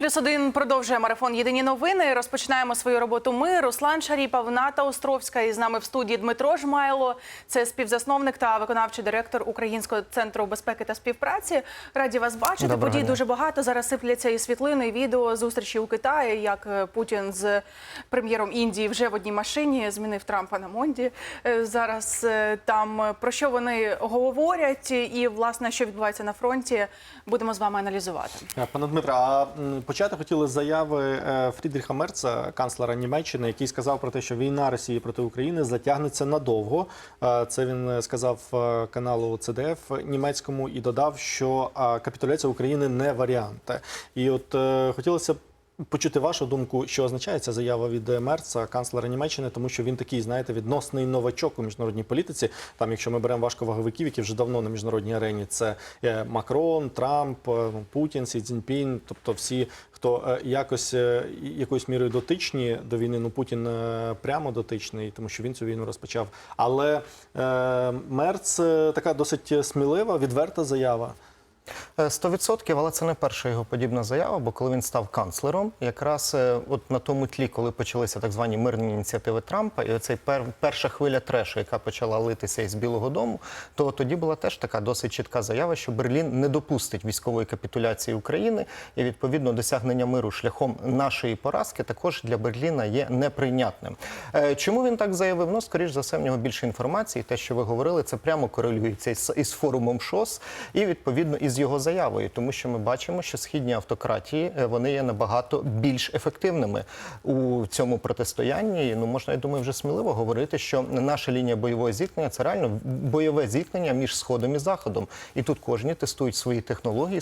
Плюс один продовжує марафон Єдині новини. Розпочинаємо свою роботу. Ми Руслан Шаріпов, Ната Островська. І з нами в студії Дмитро Жмайло. Це співзасновник та виконавчий директор Українського центру безпеки та співпраці. Раді вас бачити. Доброго Подій дня. дуже багато. Зараз сипляться і світлини, і відео зустрічі у Китаї. Як е, Путін з прем'єром Індії вже в одній машині змінив Трампа на Монді. Е, Зараз е, там про що вони говорять, і власне що відбувається на фронті, будемо з вами аналізувати. Пане Дмитре, а почати хотіли з заяви е, Фрідріха Мерца, канцлера Німеччини, який сказав про те, що війна Росії проти України затягнеться надовго. Е, Це він сказав е, каналу ЦДФ німецькому і додав, що капітуляція України не варіант. І от хотілося б. Почути вашу думку, що означає ця заява від Мерца, канцлера Німеччини, тому що він такий, знаєте, відносний новачок у міжнародній політиці. Там, якщо ми беремо важковаговиків, які вже давно на міжнародній арені, це е, Макрон, Трамп, е, Путін, Сі Цзіньпінь, тобто всі, хто е, якось е, якоюсь мірою дотичні до війни. Ну Путін е, прямо дотичний, тому що він цю війну розпочав. Але е, Мерц е, така досить смілива, відверта заява. Е, 100%, але це не перша його подібна заява, бо коли він став канцлером, якраз е, от на тому тлі, коли почалися так звані мирні ініціативи Трампа, і оцей пер, перша хвиля трешу, яка почала литися із Білого Дому, то тоді була теж така досить чітка заява, що Берлін не допустить військової капітуляції України, і відповідно досягнення миру шляхом нашої поразки також для Берліна є неприйнятним. Е, Чому він так заявив? Ну, скоріш за все, в нього більше інформації. Те, що ви говорили, це прямо корелюється із форумом ШОС і відповідно із його заявою, тому що ми бачимо, що східні автократії е, вони є набагато більш ефективними у цьому протистоянні. Ну можна, я думаю, вже сміливо говорити, що наша лінія бойового зіткнення це реально бойове зіткнення між сходом і заходом. І тут кожні тестують свої технології,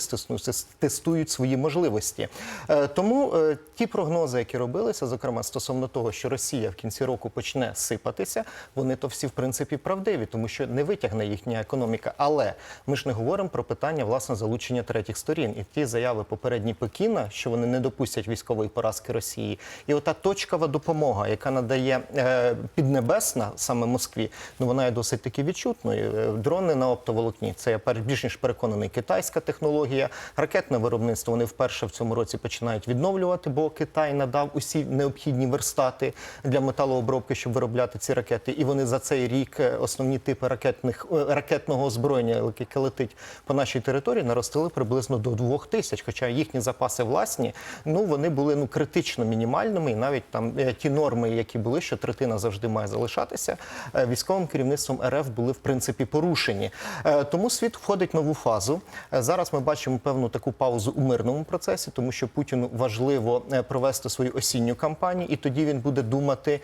тестують свої можливості. Е, Тому е, ті прогнози, які робилися, зокрема стосовно того, що Росія в кінці року почне сипатися, вони то всі в принципі правдиві, тому що не витягне їхня економіка. Але ми ж не говоримо про питання власне залучення третіх сторін. І ті заяви попередні Пекіна, що вони не допустять військової поразки Росії, і ота точкова допомога, яка надає е, піднебесна саме Москві, ну вона є досить таки відчутною. Е, Дрони на оптоволокні це я більш ніж переконаний китайська технологія. Ракетне виробництво вони вперше в цьому році починають відновлювати, бо Китай надав усі необхідні верстати для металообробки, щоб виробляти ці ракети. І вони за цей рік е, основні типи ракетних е, ракетного озброєння, яке летить по нашій території, наростили приблизно до двох тисяч. Хоча їхні запаси власні, ну вони були ну критично мінімальними, і навіть там е, ті норми, які були, що третина завжди має залишатися, е, військовим керівництвом РФ були в принципі порушені. Е, Тому світ входить в нову фазу. Зараз ми бачимо певну таку паузу у мирному процесі, тому що Путіну важливо провести свою осінню кампанію, і тоді він буде думати,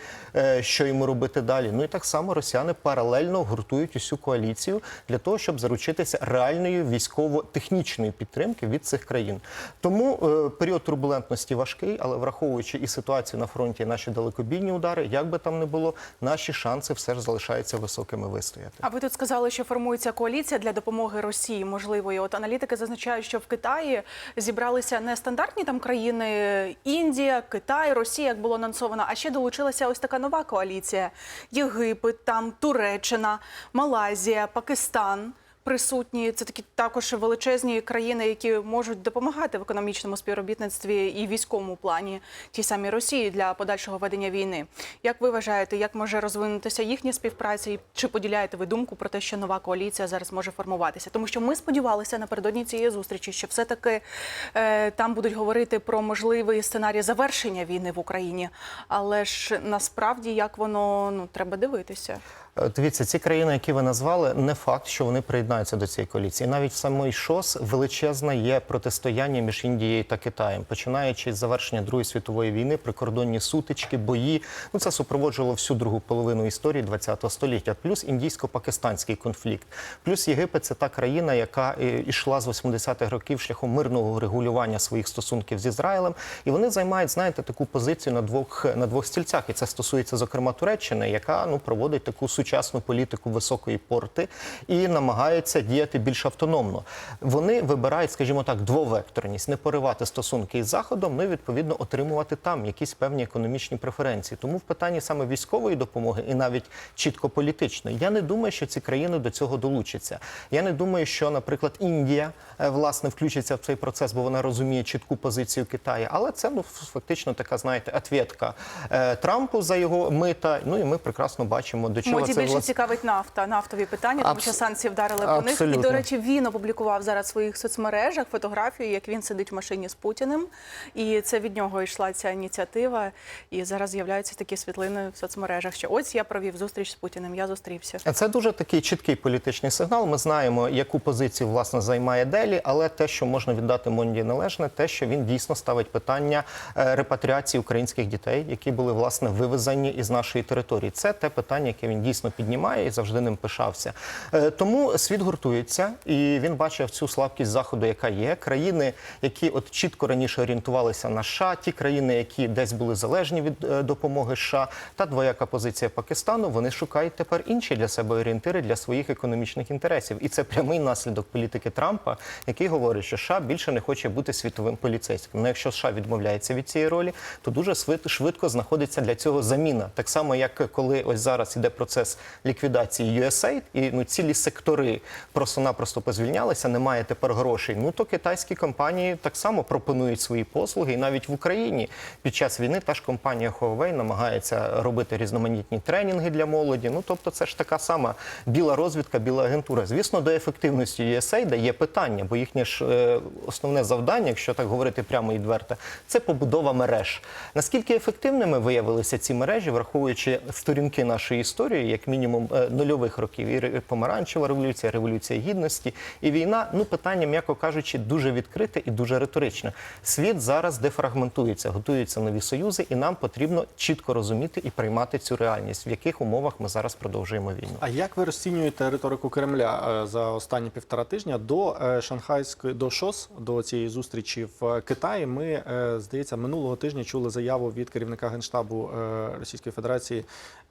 що йому робити далі. Ну і так само росіяни паралельно гуртують усю коаліцію для того, щоб заручитися реальною військово-технічної підтримки від цих країн. Тому е, період турбулентності важкий, але враховуючи і ситуацію на фронті, і наші далекобійні удари, як би там не було, наші шанси все ж залишаються високими вистояти. А ви тут сказали, що формується коаліція для допомоги Росії можливої. От аналітики зазначають, що в Китаї зібралися не стандартні там країни Індія, Китай, Росія, як було анонсовано, а ще долучилася ось така нова коаліція: Єгипет, там Туреччина, Малайзія, Пакистан. Присутні це такі також величезні країни, які можуть допомагати в економічному співробітництві і військовому плані тій самій Росії для подальшого ведення війни. Як ви вважаєте, як може розвинутися їхня співпраця? І чи поділяєте ви думку про те, що нова коаліція зараз може формуватися? Тому що ми сподівалися напередодні цієї зустрічі, що все таки е, там будуть говорити про можливий сценарій завершення війни в Україні. Але ж насправді як воно ну треба дивитися. Е, Дивіться, ці країни, які ви назвали, не факт, що вони приєднаються до цієї коаліції. Навіть в самій ШОС величезне є протистояння між Індією та Китаєм, починаючи з завершення Другої світової війни, прикордонні сутички, бої. Ну це супроводжувало всю другу половину історії ХХ століття. Плюс індійсько-пакистанський конфлікт, плюс Єгипет це та країна, яка е, ішла з 80-х років шляхом мирного регулювання своїх стосунків з Ізраїлем, і вони займають, знаєте, таку позицію на двох на двох стільцях. І це стосується зокрема Туреччини, яка ну проводить таку сучасну політику високої порти і намагаються діяти більш автономно. Вони вибирають, скажімо так, двовекторність, не поривати стосунки із заходом, ну і відповідно отримувати там якісь певні економічні преференції. Тому в питанні саме військової допомоги і навіть чітко політичної, я не думаю, що ці країни до цього долучаться. Я не думаю, що, наприклад, Індія е, власне включиться в цей процес, бо вона розуміє чітку позицію Китаю. Але це ну фактично така, знаєте, ответка е, Трампу за його мита. Ну і ми прекрасно бачимо, до чого Моді це більше власне. цікавить нафта, нафтові питання, тому Абс- що санкції вдарили них. І, до речі, він опублікував зараз в своїх соцмережах фотографію, як він сидить в машині з Путіним. І це від нього йшла ця ініціатива. І зараз з'являються такі світлини в соцмережах, що ось я провів зустріч з Путіним, я зустрівся. Це дуже такий чіткий політичний сигнал. Ми знаємо, яку позицію власне займає Делі, але те, що можна віддати Монді належне, те, що він дійсно ставить питання е, репатріації українських дітей, які були власне вивезені із нашої території. Це те питання, яке він дійсно піднімає і завжди ним пишався. Е, Тому світ гуртується, і він бачив цю слабкість заходу, яка є. Країни, які от чітко раніше орієнтувалися на США, ті країни, які десь були залежні від е, допомоги США, та двояка позиція Пакистану, вони шукають тепер інші для себе орієнтири для своїх економічних інтересів. І це прямий наслідок політики Трампа, який говорить, що США більше не хоче бути світовим поліцейським. Ну, якщо США відмовляється від цієї ролі, то дуже швидко знаходиться для цього заміна. Так само, як коли ось зараз іде процес ліквідації USAID, і ну цілі сектори просто-напросто позвільнялися, немає тепер грошей. Ну то китайські компанії так само пропонують свої послуги, і навіть в Україні під час війни та ж компанія Huawei намагається робити різноманітні тренінги для молоді. Ну тобто, це ж така сама біла розвідка, біла агентура. Звісно, до ефективності USAID є питання, бо їхнє ж е, основне завдання, якщо так говорити прямо і відверто, це побудова мереж. Наскільки ефективними виявилися ці мережі, враховуючи сторінки нашої історії, як мінімум е, нульових років, і помаранчева революція, революція гідності і війна. Ну питання, м'яко кажучи, дуже відкрите і дуже риторичне. Світ зараз дефрагментується, готуються нові союзи, і нам потрібно чітко розуміти і приймати цю реальність, в яких умовах ми зараз продовжуємо війну. А як ви розцінюєте риторику Кремля е, за останні півтора тижня до е, шанхайської до ШОС, до цієї зустрічі в Китаї? Ми е, здається минулого тижня чули заяву від керівника генштабу е, Російської Федерації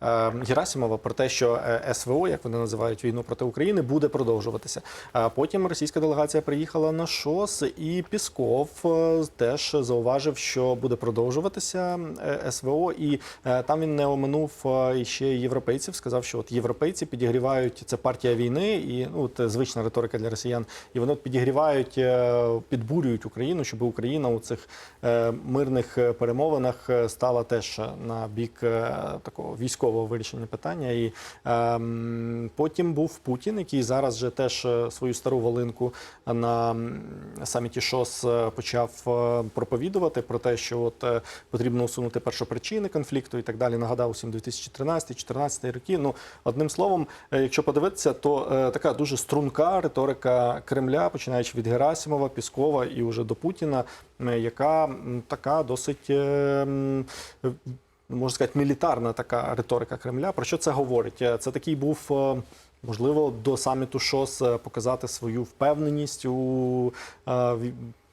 е, Герасимова про те, що е, СВО, як вони називають війну проти України, буде продовжуватися. А потім російська делегація приїхала на ШОС, і Пісков е, теж зауважив, що буде продовжуватися е, СВО, і е, там він не оминув ще європейців. Сказав, що от європейці підігрівають це партія війни, і ну от, звична риторика для росіян, і вони підігрівають, підбурюють Україну, щоб Україна у цих мирних перемовинах стала теж на бік такого військового вирішення питання. І ем, потім був Путін, який зараз же теж е, свою стару волинку на саміті ШОС е, почав е, проповідувати про те, що от потрібно усунути першопричини конфлікту і так далі. Нагадав усім 2013-2014 роки. Ну одним словом, якщо подивитися, то така дуже струнка риторика Кремля, починаючи від Герасимова, Піскова і уже до Путіна, яка така досить. Можна сказати, мілітарна така риторика Кремля. Про що це говорить? Це такий був можливо до саміту ШОС е, показати свою впевненість у, е,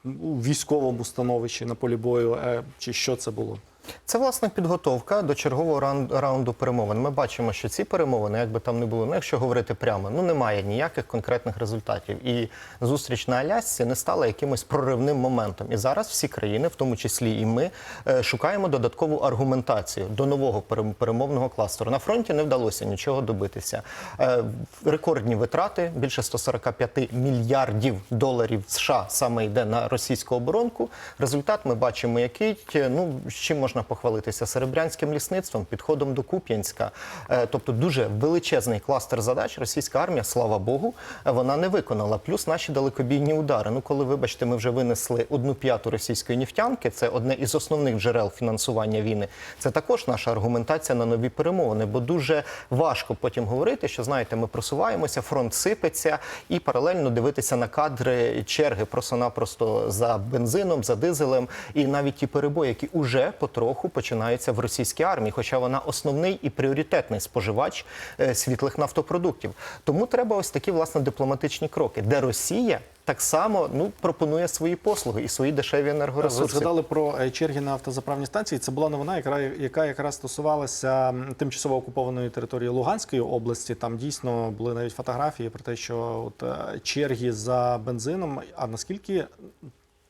у військовому становищі на полі бою. Е, Чи що це було? Це власне підготовка до чергового раунду перемовин. Ми бачимо, що ці перемовини, як би там не було, ну якщо говорити прямо, ну немає ніяких конкретних результатів. І зустріч на Алясці не стала якимось проривним моментом. І зараз всі країни, в тому числі і ми, е, шукаємо додаткову аргументацію до нового перемовного кластеру. На фронті не вдалося нічого добитися. Е, Рекордні витрати більше 145 мільярдів доларів США саме йде на російську оборонку. Результат ми бачимо, який ну з чим можна похвалитися серебрянським лісництвом, підходом до Куп'янська. Е, Тобто дуже величезний кластер задач. Російська армія, слава Богу, вона не виконала. Плюс наші далекобійні удари. Ну, коли вибачте, ми вже винесли одну п'яту російської нефтянки. Це одне із основних джерел фінансування війни. Це також наша аргументація на нові перемовини, бо дуже важко потім говорити, що знаєте, ми просуваємося, фронт сипеться, і паралельно дивитися на кадри черги просто-напросто за бензином, за дизелем, і навіть ті перебої, які уже потроху потроху починаються в російській армії, хоча вона основний і пріоритетний споживач е, світлих нафтопродуктів. Тому треба ось такі власне дипломатичні кроки, де Росія так само ну пропонує свої послуги і свої дешеві Ви енергоресурси. згадали про е, черги на автозаправні станції. Це була новина, яка, яка якраз стосувалася тимчасово окупованої території Луганської області. Там дійсно були навіть фотографії про те, що от е, черги за бензином. А наскільки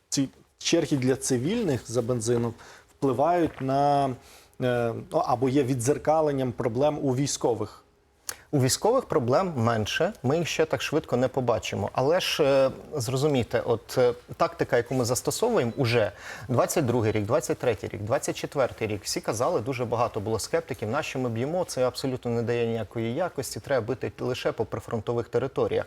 ці черги для цивільних за бензином впливають на е, ну, або є відзеркаленням проблем у військових? У військових проблем менше, ми їх ще так швидко не побачимо. Але ж е, зрозумійте, от е, тактика, яку ми застосовуємо, уже 22 рік, 23 рік, 24-й рік. Всі казали, дуже багато було скептиків. На що ми б'ємо? Це абсолютно не дає ніякої якості. Треба бити лише по прифронтових територіях.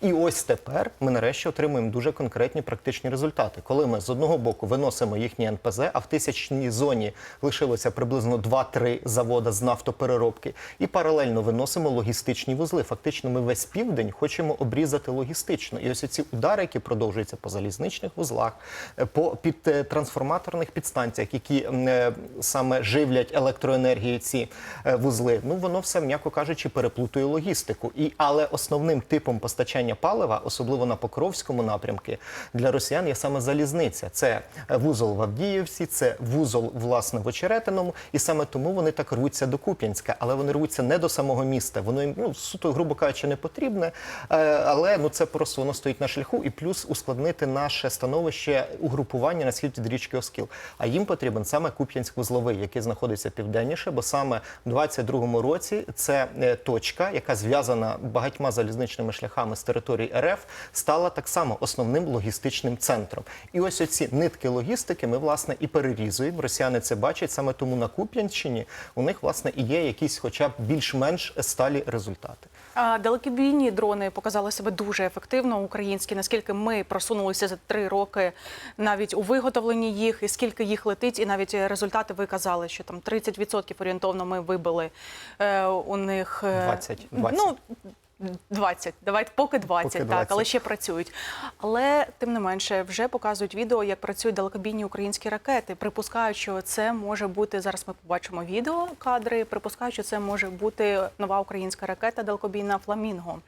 І ось тепер ми нарешті отримуємо дуже конкретні практичні результати. Коли ми з одного боку виносимо їхні НПЗ, а в тисячній зоні лишилося приблизно 2-3 завода з нафтопереробки, і паралельно виносимо логістичні вузли. Фактично, ми весь південь хочемо обрізати логістично. І ось ці удари, які продовжуються по залізничних вузлах, е, по під е, трансформаторних підстанціях, які е, саме живлять електроенергією ці вузли. Ну воно все, м'яко кажучи, переплутує логістику. І але основним типом постачання палива, особливо на Покровському напрямку, для росіян є саме залізниця. Це вузол в Авдіївці, це вузол власне в Очеретиному, і саме тому вони так рвуться до Куп'янська, але вони рвуться не до самого міста. Воно їм ну суто, грубо кажучи, не потрібне. Е, але ну це просто воно стоїть на шляху, і плюс ускладнити наше становище угрупування на схід від річки Оскіл. А їм потрібен саме Куп'янськ-вузловий, який знаходиться південніше, бо саме в 22-му році це е, точка, яка зв'язана багатьма залізничними шляхами з території РФ, стала так само основним логістичним центром. І ось оці нитки логістики ми власне і перерізуємо. Росіяни це бачать саме тому на Куп'янщині у них власне і є якісь, хоча б більш-менш сталі результати. А далекобійні дрони показали себе дуже ефективно українські. Наскільки ми просунулися за три роки навіть у виготовленні їх, і скільки їх летить, і навіть результати ви казали, що там 30% орієнтовно ми вибили е, у них е, 20, 20. Ну, 20, давайте поки 20, Поки так, але ще працюють. Але тим не менше вже показують відео, як працюють далекобійні українські ракети. Припускають, що це може бути зараз. Ми побачимо відео кадри. Припускають, що це може бути нова українська ракета далекобійна Фламінго,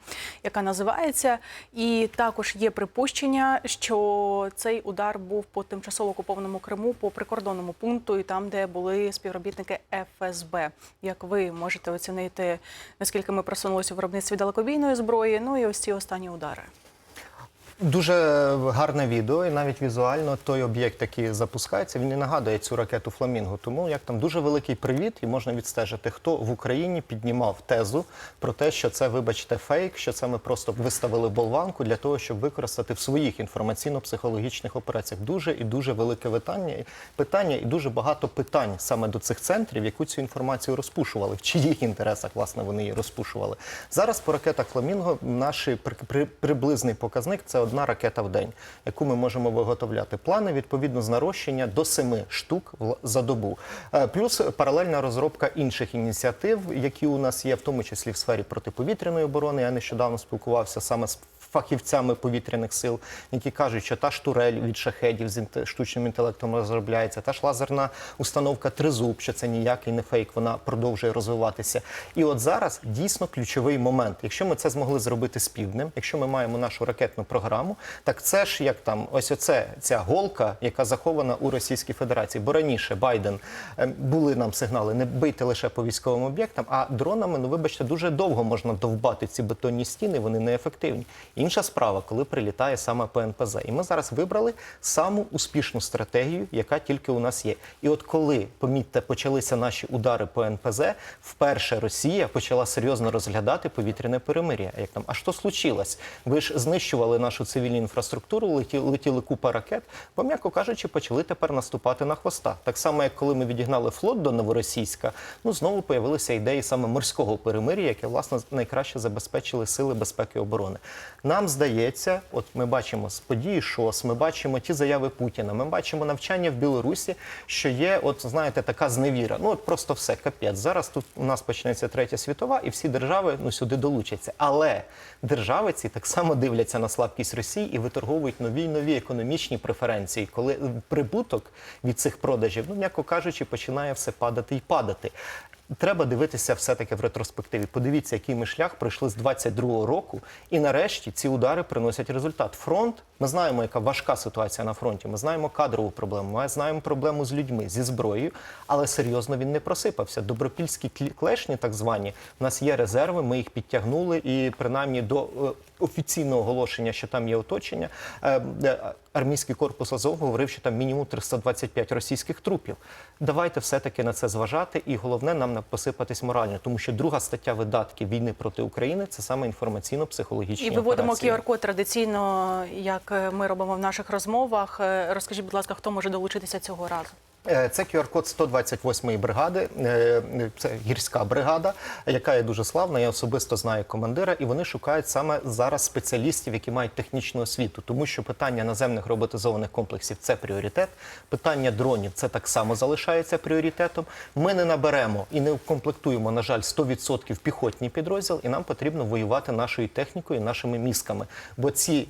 яка називається. І також є припущення, що цей удар був по тимчасово окупованому Криму, по прикордонному пункту, і там, де були співробітники ФСБ. Як ви можете оцінити, наскільки ми просунулися у виробництві далекобійної зброї? Ну і ось ці останні удари. Дуже гарне відео, і навіть візуально той об'єкт, який запускається, він не нагадує цю ракету Фламінго. Тому як там дуже великий привіт, і можна відстежити, хто в Україні піднімав тезу про те, що це, вибачте, фейк, що це ми просто виставили болванку для того, щоб використати в своїх інформаційно-психологічних операціях. Дуже і дуже велике питання, питання і дуже багато питань саме до цих центрів, яку цю інформацію розпушували, в чиїх інтересах власне вони її розпушували. Зараз по ракетах Фламінго наш при, при, приблизний показник це одна ракета в день, яку ми можемо виготовляти. Плани відповідно з нарощення до семи штук за добу. Е, Плюс паралельна розробка інших ініціатив, які у нас є, в тому числі в сфері протиповітряної оборони. Я нещодавно спілкувався саме з фахівцями повітряних сил, які кажуть, що та ж турель від шахедів з штучним інтелектом розробляється, та ж лазерна установка тризуб, що це ніякий не фейк, вона продовжує розвиватися. І от зараз дійсно ключовий момент. Якщо ми це змогли зробити з півднем, якщо ми маємо нашу ракетну програму, так це ж як там ось оце ця голка, яка захована у Російській Федерації. Бо раніше Байден е, були нам сигнали не бийте лише по військовим об'єктам, а дронами, ну вибачте, дуже довго можна довбати ці бетонні стіни, вони неефективні. Інша справа, коли прилітає саме по НПЗ. І ми зараз вибрали саму успішну стратегію, яка тільки у нас є. І от коли, помітьте, почалися наші удари по НПЗ, вперше Росія почала серйозно розглядати повітряне перемир'я. Як там, а що случилось? Ви ж знищували нашу цивільну інфраструктуру, летіли, летіли купа ракет, бо, м'яко кажучи, почали тепер наступати на хвоста. Так само, як коли ми відігнали флот до Новоросійська, ну знову появилися ідеї саме морського перемир'я, яке власне найкраще забезпечили сили безпеки і оборони. Нам здається, от ми бачимо з події ШОС, ми бачимо ті заяви Путіна, ми бачимо навчання в Білорусі, що є, от знаєте, така зневіра. Ну от просто все капець. Зараз тут у нас почнеться третя світова, і всі держави ну сюди долучаться. Але держави ці так само дивляться на слабкість Росії і виторговують нові й нові економічні преференції, коли прибуток від цих продажів, ну м'яко кажучи, починає все падати і падати. Треба дивитися все-таки в ретроспективі. Подивіться, який ми шлях пройшли з 22-го року, і нарешті ці удари приносять результат. Фронт, ми знаємо, яка важка ситуація на фронті. Ми знаємо кадрову проблему, ми знаємо проблему з людьми, зі зброєю, але серйозно він не просипався. Добропільські клешні, так звані, в нас є резерви. Ми їх підтягнули, і принаймні до е, офіційного оголошення, що там є оточення, е, е, армійський корпус Азов говорив, що там мінімум 325 російських трупів. Давайте все-таки на це зважати, і головне нам не посипатись морально, тому що друга стаття видатків війни проти України це саме інформаційно-психологічні І виводимо операції. QR-код традиційно, як е, ми робимо в наших розмовах. Е, Розкажіть, будь ласка, хто може долучитися цього разу? Е, Це QR-код 128-ї бригади, це гірська бригада, яка є дуже славна. Я особисто знаю командира, і вони шукають саме зараз спеціалістів, які мають технічну освіту, тому що питання наземних роботизованих комплексів це пріоритет. Питання дронів це так само залишається пріоритетом. Ми не наберемо і не укомплектуємо, на жаль, 100% піхотні підрозділ, і нам потрібно воювати нашою технікою, нашими мізками. Бо ці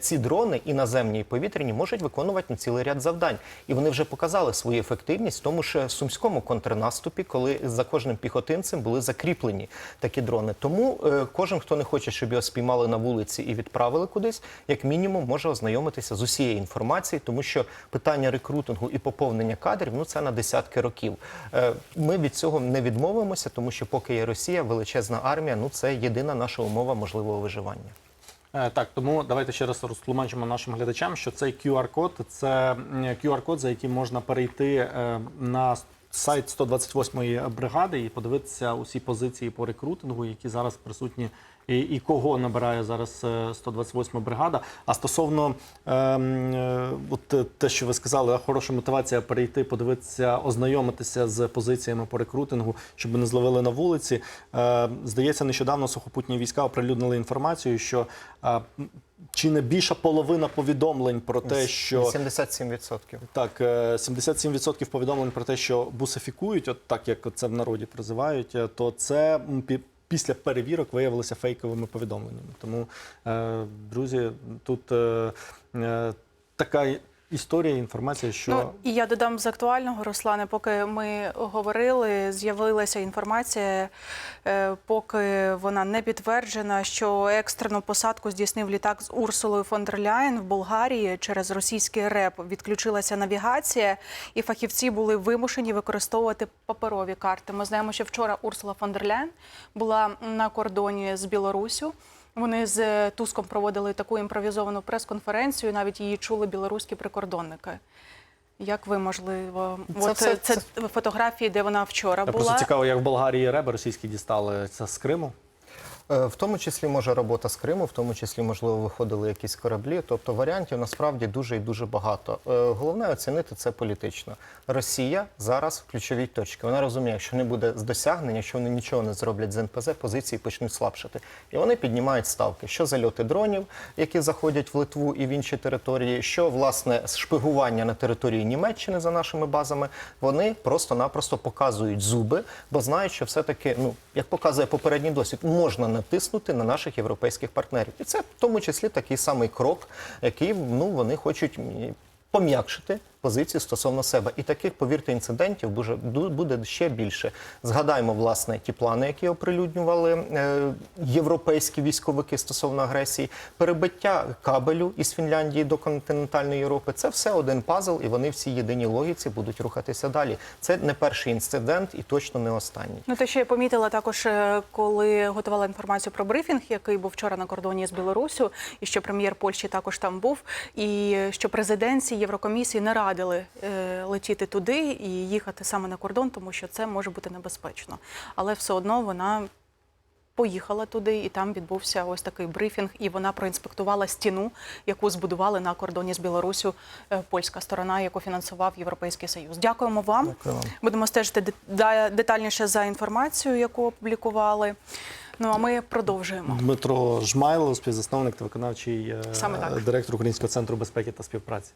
ці дрони і наземні, і повітряні можуть виконувати цілий ряд завдань. І вони вже показали свою ефективність в тому ж сумському контрнаступі, коли за кожним піхотинцем були закріплені такі дрони. Тому е, кожен, хто не хоче, щоб його спіймали на вулиці і відправили кудись, як мінімум може ознайомитися з усією інформацією, тому що питання рекрутингу і поповнення кадрів ну це на десятки років. Е, Ми від цього не відмовимося, тому що поки є Росія, величезна армія, ну це єдина наша умова можливого виживання. Е, Так, тому давайте ще раз розтлумачимо нашим глядачам, що цей QR-код це QR-код, за яким можна перейти е, на сайт 128-ї бригади і подивитися усі позиції по рекрутингу, які зараз присутні. І, і кого набирає зараз е, 128 бригада. А стосовно ем, е, от е, те, що ви сказали, хороша мотивація перейти, подивитися, ознайомитися з позиціями по рекрутингу, щоб не зловили на вулиці. Е, здається, нещодавно сухопутні війська оприлюднили інформацію, що е, чи не більша половина повідомлень про те, що 77%. так, е, 77% повідомлень про те, що бусифікують, от так як це в народі призивають, е, то це після перевірок виявилося фейковими повідомленнями. Тому, е, друзі, тут е, е, така історія, інформація, що Ну і я додам з актуального, Руслане, поки ми говорили, з'явилася інформація, е, поки вона не підтверджена, що екстрену посадку здійснив літак з Урсулою фон дер Ляєн в Болгарії через російський РЕП. Відключилася навігація, і фахівці були вимушені використовувати паперові карти. Ми знаємо, що вчора Урсула фон дер Ляєн була на кордоні з Білоруссю. Вони з Туском проводили таку імпровізовану прес-конференцію. Навіть її чули білоруські прикордонники. Як ви можливо, Це от це, це, фотографії, де вона вчора була. просто цікаво, як в Болгарії реби російські дістали це з Криму. Е, В тому числі може робота з Криму, в тому числі, можливо, виходили якісь кораблі. Тобто варіантів насправді дуже і дуже багато. Е, Головне оцінити це політично. Росія зараз в ключовій точці. Вона розуміє, якщо не буде досягнення, що вони нічого не зроблять з НПЗ, позиції почнуть слабшати. І вони піднімають ставки. Що зальоти дронів, які заходять в Литву і в інші території, що власне шпигування на території Німеччини за нашими базами. Вони просто-напросто показують зуби, бо знають, що все-таки, ну як показує попередній досвід, можна натиснути на наших європейських партнерів. І це в тому числі такий самий крок, який ну вони хочуть пом'якшити позицію стосовно себе. І таких, повірте, інцидентів буде, ще більше. Згадаймо, власне, ті плани, які оприлюднювали е, європейські військовики стосовно агресії, перебиття кабелю із Фінляндії до континентальної Європи. Це все один пазл, і вони всі єдиній логіці будуть рухатися далі. Це не перший інцидент і точно не останній. Ну, те, що я помітила також, е, коли готувала інформацію про брифінг, який був вчора на кордоні з Білоруссю, і що прем'єр Польщі також там був, і що президенції Єврокомісії не радили е, летіти туди і їхати саме на кордон, тому що це може бути небезпечно. Але все одно вона. Поїхала туди, і там відбувся ось такий брифінг, і вона проінспектувала стіну, яку збудували на кордоні з Білоруссю е, польська сторона, яку фінансував Європейський Союз. Дякуємо вам. Дякую вам. Будемо стежити детальніше за інформацією, яку опублікували. Ну а ми продовжуємо. Дмитро Жмайло, співзасновник та виконавчий е, Саме так. директор Українського центру безпеки та співпраці.